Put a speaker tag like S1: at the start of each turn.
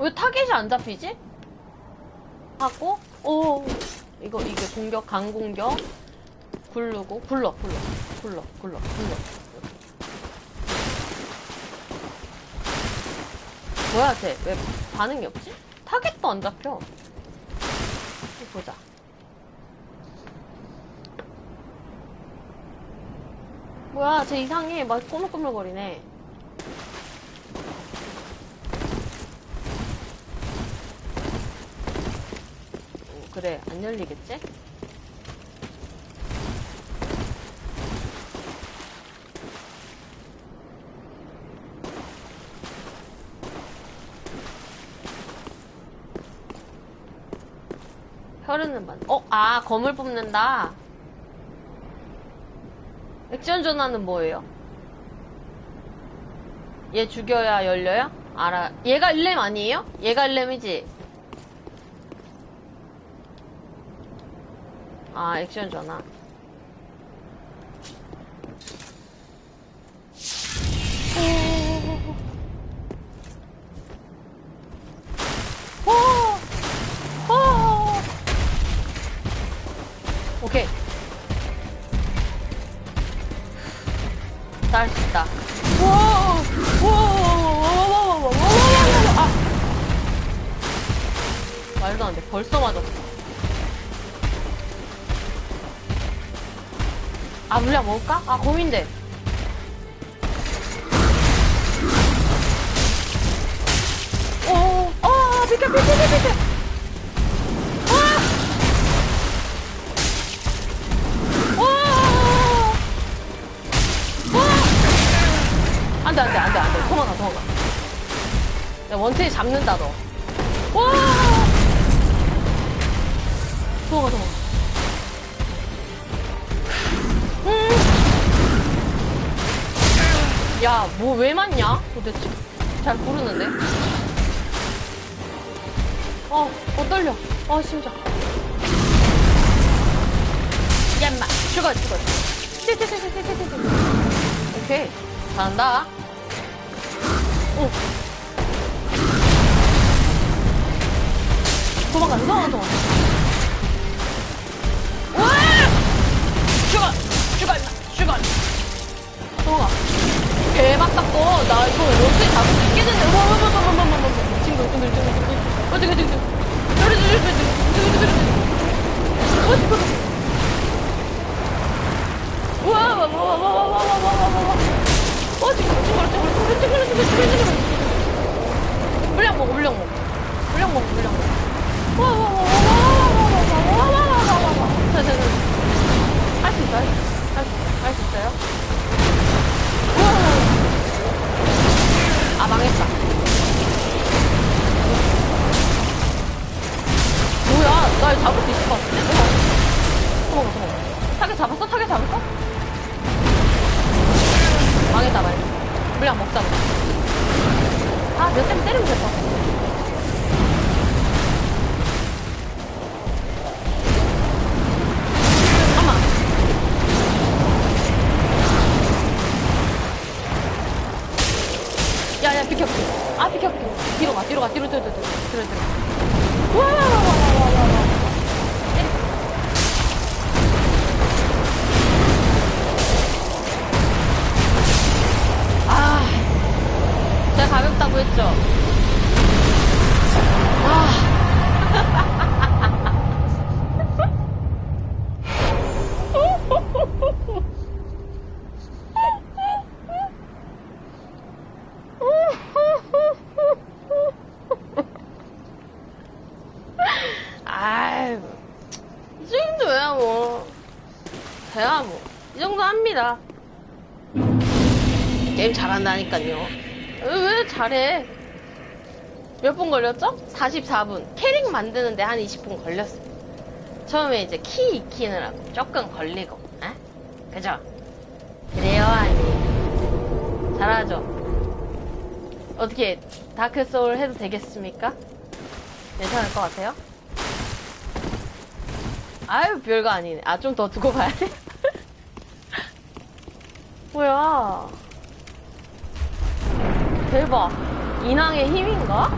S1: 왜 타겟이 안 잡히지? 하고, 오, 이거, 이게 공격, 강공격. 굴르고, 굴러, 굴러, 굴러, 굴러, 굴러. 뭐야, 쟤? 왜 반응이 없지? 타겟도 안 잡혀. 보자. 뭐야, 쟤 이상해. 막 꼬물꼬물거리네. 그래, 안 열리겠지? 혈흔은 반. 어, 아, 검을 뽑는다. 액션 전환은 뭐예요? 얘 죽여야 열려요? 알아. 얘가 1렘 아니에요? 얘가 1렘이지? 아, 액션. 오. 오케이. 다할수 있다. 아! 말도 안 돼. 벌써 맞았어. 아, 물량 먹을까? 아, 고민돼. 오, 어, 비켜, 비켜, 비켜. 아! 원태이 잡는다, 너. 와! 도망가, 도망가. 야, 뭐, 왜 맞냐? 도대체. 잘 모르는데? 어, 어, 떨려. 어, 심장. 얌마 죽어 죽어 띠띠띠띠띠띠띠 오케이 잘한다 오 도망가 도망가 도망가 뭐뭐뭐뭐뭐뭐뭐 친구 친구 친구 친구 어떻게 어떻게 어떻게 어떻게 와와와와와와와와와와 어 지금 지금 그렇지 그렇지 그렇지 그렇지 그렇지 그렇지 물량 먹어 물량 먹어 물량 먹어 물량 먹어 와와와와와와와와와와와와와와 자자자 할수 잡을 수 있을 것 같은데? 도망가 도망가 타겟 잡았어? 타겟 잡았어? 망했다 말이야 물량 먹자 그냥 아몇 대 때리면 될것 같아. 야야 비켜 비켜. 아 비켜 비켜. 뒤로 가 뒤로 가. 뒤로 뒤로 뒤로 뒤로 뒤로 와와와와와와와 했죠? 아. 아유, 이 정도야 뭐. 돼야 뭐. 이 정도 합니다. 게임 잘한다니까요. 왜, 왜 잘해? 몇 분 걸렸죠? 44분. 캐릭 만드는데 한 20분 걸렸어요. 처음에 이제 키 익히느라고 조금 걸리고, 에? 그죠? 그래요, 아니. 잘하죠? 어떻게, 다크 소울 해도 되겠습니까? 괜찮을 것 같아요? 아유, 별거 아니네. 아, 좀 더 두고 가야 돼? 뭐야. 대박. 인왕의 힘인가?